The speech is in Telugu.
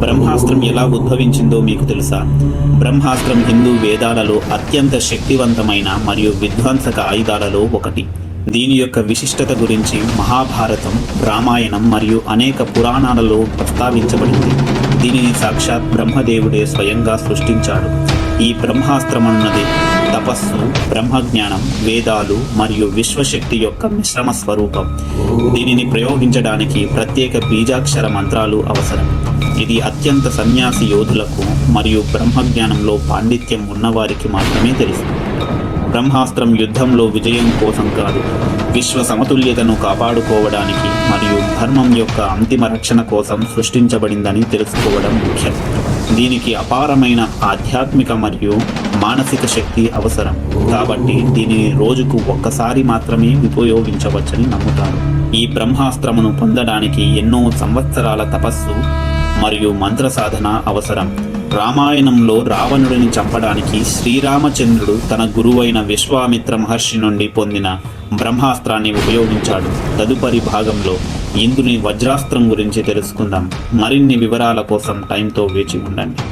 బ్రహ్మాస్త్రం ఎలా ఉద్భవించిందో మీకు తెలుసా? బ్రహ్మాస్త్రం హిందూ వేదాలలో అత్యంత శక్తివంతమైన మరియు విధ్వంసక ఆయుధాలలో ఒకటి. దీని యొక్క విశిష్టత గురించి మహాభారతం రామాయణం మరియు అనేక పురాణాలలో ప్రస్తావించబడింది. దీనిని సాక్షాత్ బ్రహ్మదేవుడే స్వయంగా సృష్టించాడు. ఈ బ్రహ్మాస్త్రం అన్నది తపస్సు బ్రహ్మజ్ఞానం వేదాలు మరియు విశ్వశక్తి యొక్క మిశ్రమ స్వరూపం. దీనిని ప్రయోగించడానికి ప్రత్యేక బీజాక్షర మంత్రాలు అవసరం. ఇది అత్యంత సన్యాసి యోధులకు మరియు బ్రహ్మజ్ఞానంలో పాండిత్యం ఉన్నవారికి మాత్రమే తెలుసు. బ్రహ్మాస్త్రం యుద్ధంలో విజయం కోసం కాదు విశ్వ సమతుల్యతను కాపాడుకోవడానికి మరియు ధర్మం యొక్క అంతిమ రక్షణ కోసం సృష్టించబడిందని తెలుసుకోవడం ముఖ్యం. దీనికి అపారమైన ఆధ్యాత్మిక మరియు మానసిక శక్తి అవసరం. కాబట్టి దీనిని రోజుకు ఒక్కసారి మాత్రమే ఉపయోగించవచ్చని నమ్ముతారు. ఈ బ్రహ్మాస్త్రమును పొందడానికి ఎన్నో సంవత్సరాల తపస్సు మరియు మంత్ర సాధన అవసరం. రామాయణంలో రావణుడిని చంపడానికి శ్రీరామచంద్రుడు తన గురువైన విశ్వామిత్ర మహర్షి నుండి పొందిన బ్రహ్మాస్త్రాన్ని ఉపయోగించాడు. తదుపరి భాగంలో ఇంద్రుని వజ్రాస్త్రం గురించి తెలుసుకుందాం. మరిన్ని వివరాల కోసం టైంతో వేచి ఉండండి.